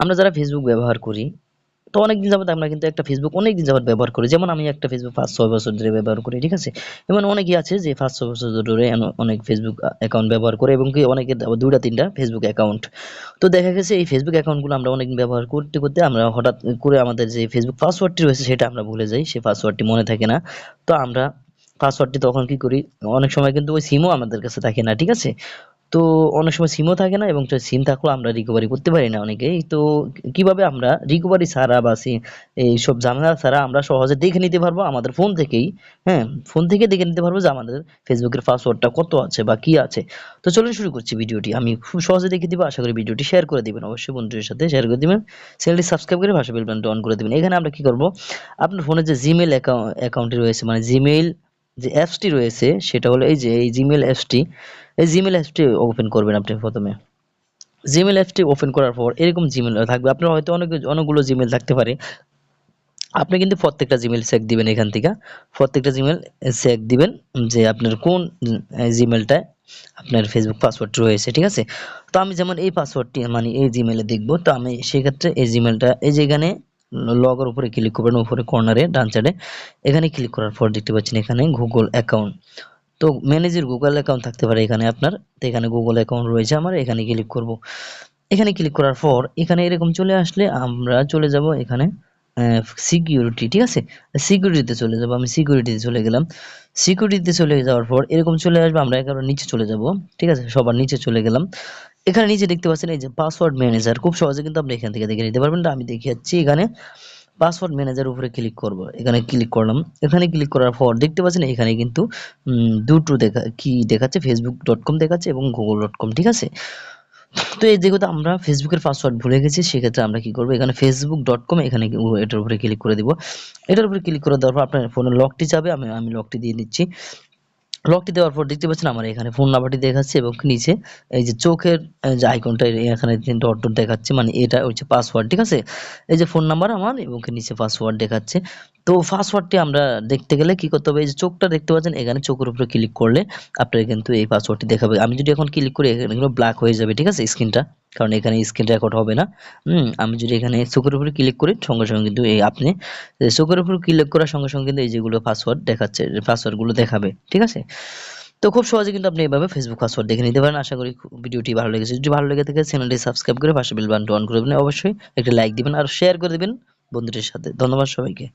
আমরা যারা ফেসবুক ব্যবহার করি, তো অনেকদিন যাবত আমরা কিন্তু একটা ফেসবুক অনেকদিন যাবত ব্যবহার করি। যেমন আমি একটা ফেসবুক পাঁচ ছয় বছর ধরে ব্যবহার করি, ঠিক আছে? এমন অনেকেই আছে যে পাঁচ ছয় বছর ধরে অনেক ফেসবুক অ্যাকাউন্ট ব্যবহার করে এবং কি আবার দুইটা, তিনটা ফেসবুক অ্যাকাউন্ট তো দেখা গেছে এই ফেসবুক অ্যাকাউন্টগুলো আমরা অনেকদিন ব্যবহার করতে করতে আমরা হঠাৎ করে আমাদের যে ফেসবুক পাসওয়ার্ডটি রয়েছে সেটা আমরা ভুলে যাই, সেই পাসওয়ার্ডটি মনে থাকে না। তো আমরা পাসওয়ার্ডটি তখন কি করি? অনেক সময় কিন্তু ওই সিমও আমাদের কাছে থাকে না, ঠিক আছে? তো অনেক সময় সিমও থাকে না এবং সিম থাকলেও আমরা রিকভারি করতে পারি না অনেকেই। তো কীভাবে আমরা রিকভারি ছাড়া বা এইসব ঝামেলা ছাড়া আমরা সহজে দেখে নিতে পারব? আমাদের ফোন থেকেই হ্যাঁ ফোন থেকে দেখে নিতে পারব যে আমাদের ফেসবুকের পাসওয়ার্ডটা কত আছে বা কি আছে। তো চলুন শুরু করছি ভিডিওটি। আমি খুব সহজে দেখে দিব, আশা করি ভিডিওটি শেয়ার করে দিবেন। অবশ্যই বন্ধুদের সাথে শেয়ার করে দিবেন। চ্যানেলটি সাবস্ক্রাইব করে ভাষা বেল বাটনটা অন করে দিবেন। এখানে আমরা কি করব? আপনার ফোনে যে জিমেল অ্যাকাউন্টটি রয়েছে মানে জিমেইল যে অ্যাপসটি রয়েছে, সেটা হলো এই যে, এই জিমেল অ্যাপসটি এই জিমেল অ্যাপসটি ওপেন করবেন আপনি প্রথমে। জিমেল অ্যাপসটি ওপেন করার পর এরকম জিমেল থাকবে। আপনার হয়তো অনেক, অনেকগুলো জিমেল থাকতে পারে। আপনি কিন্তু প্রত্যেকটা জিমেল চেক দিবেন এখান থেকে। প্রত্যেকটা জিমেল চেক দিবেন যে আপনার কোন জিমেলটায় আপনার ফেসবুক পাসওয়ার্ড রয়েছে, ঠিক আছে? তো আমি যেমন এই পাসওয়ার্ডটি মানে এই জিমেলে দেখব, তো আমি সেক্ষেত্রে এই জিমেলটা এই যে এখানে লগের উপরে ক্লিক করবেন, উপরে কর্নারে ডান সাইডে এখানে ক্লিক করার পর দেখতে পাচ্ছেন এখানে গুগল অ্যাকাউন্ট তো ম্যানেজের গুগল অ্যাকাউন্ট থাকতে পারে এখানে আপনার। তো এখানে গুগল অ্যাকাউন্ট রয়েছে আমার, এখানে ক্লিক করব। এখানে ক্লিক করার পর এখানে এরকম চলে আসলে আমরা চলে যাব এখানে সিকিউরিটি ঠিক আছে? সিকিউরিটিতে চলে যাব, আমি সিকিউরিটিতে চলে গেলাম। সিকিউরিটিতে চলে যাওয়ার পর এরকম চলে আসবে, আমরা একেবারে নিচে চলে যাব, ঠিক আছে? সবার নিচে চলে গেলাম। এখানে নিচে দেখতে পাচ্ছেন এই যে পাসওয়ার্ড ম্যানেজার খুব সহজে কিন্তু আপনি এখান থেকে দেখে নিতে পারবেন। আমি দেখিয়ে এখানে। পাসওয়ার্ড ম্যানেজার উপরে ক্লিক করব। এখানে ক্লিক করলাম। এখানে ক্লিক করার পর দেখতে পাচ্ছেন এখানে কিন্তু দুটো দেখা, কি দেখাচ্ছে? ফেসবুক ডট কম দেখাচ্ছে এবং গুগল ডট কম ঠিক আছে? তো এই যেহেতু আমরা ফেসবুকের পাসওয়ার্ড ভুলে গেছি, সেক্ষেত্রে আমরা কি করব? এখানে ফেসবুক ডট কম এখানে এটার উপরে ক্লিক করে দিব। এটার উপরে ক্লিক করে দেওয়ার পর আপনার ফোনের লকটি যাবে, আমি আমি লকটি দিয়ে দিচ্ছি। লকটি দেওয়ার পর দেখতে পাচ্ছেন আমার এখানে ফোন নাম্বারটি দেখাচ্ছে এবং নিচে এই যে চোখের যে আইকনটা এখানে ডট ডট দেখাচ্ছে মানে এটা হচ্ছে পাসওয়ার্ড ঠিক আছে? এই যে ফোন নাম্বার আমার এবং নিচে পাসওয়ার্ড দেখাচ্ছে। তো পাসওয়ার্ডটি আমরা দেখতে গেলে কি করতে হবে? এই যে চোখটা দেখতে পাচ্ছেন, এখানে চোখের উপরে ক্লিক করলে আপনার কিন্তু এই পাসওয়ার্ডটি দেখাবে। আমি যদি এখন ক্লিক করি, এখানে ব্ল্যাক হয়ে যাবে, ঠিক আছে স্ক্রিনটা কারণ এখানে স্ক্রিন রেকর্ড হবে না। হুম, আমি যদি এখানে চোখের উপরে ক্লিক করি, সঙ্গে সঙ্গে কিন্তু এই আপনি চোখের উপর ক্লিক করার সঙ্গে সঙ্গে কিন্তু এই যেগুলো পাসওয়ার্ড দেখাচ্ছে পাসওয়ার্ডগুলো দেখাবে, ঠিক আছে? তো খুব সহজে কিন্তু আপনি এভাবে ফেসবুক পাসওয়ার্ড দেখে নিতে পারেন। আশা করি ভিডিওটি ভালো লেগেছে। যদি ভালো লেগে থাকে চ্যানেলটি সাবস্ক্রাইব করে পাশে বেল বাটনটি অন করে দেবেন। অবশ্যই একটা লাইক দিবেন আর শেয়ার করে দিবেন বন্ধুদের সাথে। ধন্যবাদ সবাইকে।